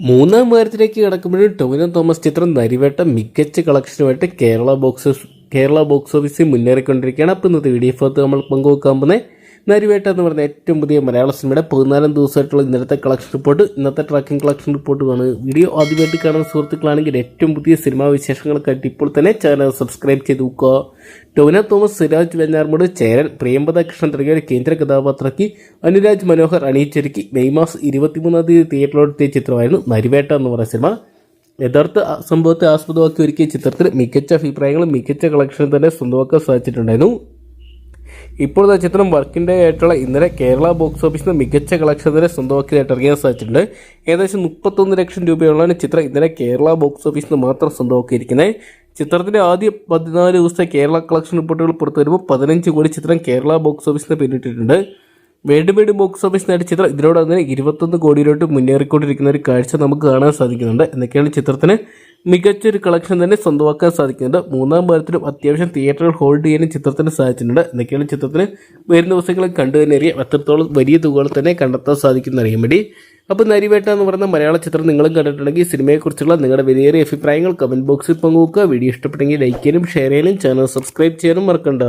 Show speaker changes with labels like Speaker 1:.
Speaker 1: മൂന്നാം വാരത്തിലേക്ക് കിടക്കുമ്പോഴും ടോവിനോ തോമസ് ചിത്രം നരിവേട്ട മികച്ച കളക്ഷനുമായിട്ട് കേരള ബോക്സ് കേരള ബോക്സ് ഓഫീസിൽ മുന്നേറിക്കൊണ്ടിരിക്കുകയാണ്. അപ്പോൾ ഇന്നത്തെ വീഡിയോ ഭാഗത്ത് നമ്മൾ പങ്കുവെക്കാൻ പോകുന്നത് നരിവേട്ട എന്ന് പറയുന്ന ഏറ്റവും പുതിയ മലയാള സിനിമയുടെ പതിനാലാം ദിവസമായിട്ടുള്ള ഇന്നലത്തെ കളക്ഷൻ റിപ്പോർട്ട് ഇന്നത്തെ ട്രാക്കിംഗ് കളക്ഷൻ റിപ്പോർട്ടുമാണ് വീഡിയോ ആദ്യമായിട്ട് കാണുന്ന സുഹൃത്തുക്കളാണെങ്കിൽ ഏറ്റവും പുതിയ സിനിമാ വിശേഷങ്ങൾക്കായിട്ട് ഇപ്പോൾ തന്നെ ചാനൽ സബ്സ്ക്രൈബ് ചെയ്ത് നോക്കുക. ടോന തോമസ് സിരാജ് വെഞ്ഞാർമൂട് ചേരൻ പ്രിയംവദ കൃഷ്ണൻ തുടങ്ങിയ കേന്ദ്ര കഥാപാത്രക്ക് അനുരാജ് മനോഹർ അണിയിച്ചൊരുക്കി മെയ് മാസം ഇരുപത്തിമൂന്നാം തീയതി തിയേറ്ററിലെത്തിയ ചിത്രമായിരുന്നു നരിവേട്ട എന്ന് പറയുന്ന സിനിമ. യഥാർത്ഥ സംഭവത്തെ ആസ്പദമാക്കി ഒരുക്കിയ ചിത്രത്തിൽ മികച്ച അഭിപ്രായങ്ങളും മികച്ച കളക്ഷനും തന്നെ സ്വന്തമാക്കാൻ സാധിച്ചിട്ടുണ്ടായിരുന്നു. ഇപ്പോൾ ആ ചിത്രം വർക്കിന്റെ ആയിട്ടുള്ള ഇന്നലെ കേരള ബോക്സ് ഓഫീസിൽ മികച്ച കളക്ഷൻ തന്നെ സ്വന്തമാക്കിയതായിട്ട് ഇറങ്ങാൻ സാധിച്ചിട്ടുണ്ട്. ഏകദേശം മുപ്പത്തൊന്ന് ലക്ഷം രൂപയുള്ളതാണ് ചിത്രം ഇന്നലെ കേരള ബോക്സ് ഓഫീസിൽ മാത്രം സ്വന്തമാക്കിയിരിക്കുന്നത്. ചിത്രത്തിന്റെ ആദ്യ പതിനാല് ദിവസത്തെ കേരള കളക്ഷൻ റിപ്പോർട്ടുകൾ പുറത്തു വരുമ്പോൾ പതിനഞ്ച് കോടി ചിത്രം കേരള ബോക്സ് ഓഫീസിന് പിന്നിട്ടിട്ടുണ്ട്. വേൾഡ് വൈഡ് ബോക്സ് ഓഫീസ് നേടിയ ചിത്രം ഇതിനോട് അങ്ങനെ ഇരുപത്തൊന്ന് കോടിയിലോട്ട് മുന്നേറിക്കൊണ്ടിരിക്കുന്ന ഒരു കാഴ്ച നമുക്ക് കാണാൻ സാധിക്കുന്നുണ്ട്. എന്നൊക്കെയാണ് ചിത്രത്തിന് മികച്ചൊരു കളക്ഷൻ തന്നെ സ്വന്തമാക്കാൻ സാധിക്കുന്നുണ്ട്. മൂന്നാം വാരത്തിലും അത്യാവശ്യം തിയേറ്ററുകൾ ഹോൾഡ് ചെയ്യാനും ചിത്രത്തിന് സാധിച്ചിട്ടുണ്ട്. എന്തൊക്കെയാണ് ചിത്രത്തിന് വരുന്ന ദിവസങ്ങളിൽ കണ്ടു തന്നെ അറിയാം. അത്രത്തോളം വലിയ തുകകൾ തന്നെ കണ്ടെത്താൻ സാധിക്കുന്ന അറിയാൻ വേണ്ടി. അപ്പോൾ നരിവേട്ട എന്ന് പറയുന്ന മലയാള ചിത്രം നിങ്ങളും കണ്ടിട്ടുണ്ടെങ്കിൽ സിനിമയെക്കുറിച്ചുള്ള നിങ്ങളുടെ വിലയേറിയ അഭിപ്രായങ്ങൾ കമന്റ് ബോക്സിൽ പങ്കുവെക്കുക. വീഡിയോ ഇഷ്ടപ്പെട്ടെങ്കിൽ ലൈക്ക് ചെയ്യാനും ഷെയർ ചെയ്യാനും ചാനൽ സബ്സ്ക്രൈബ് ചെയ്യാനും മറക്കണ്ട.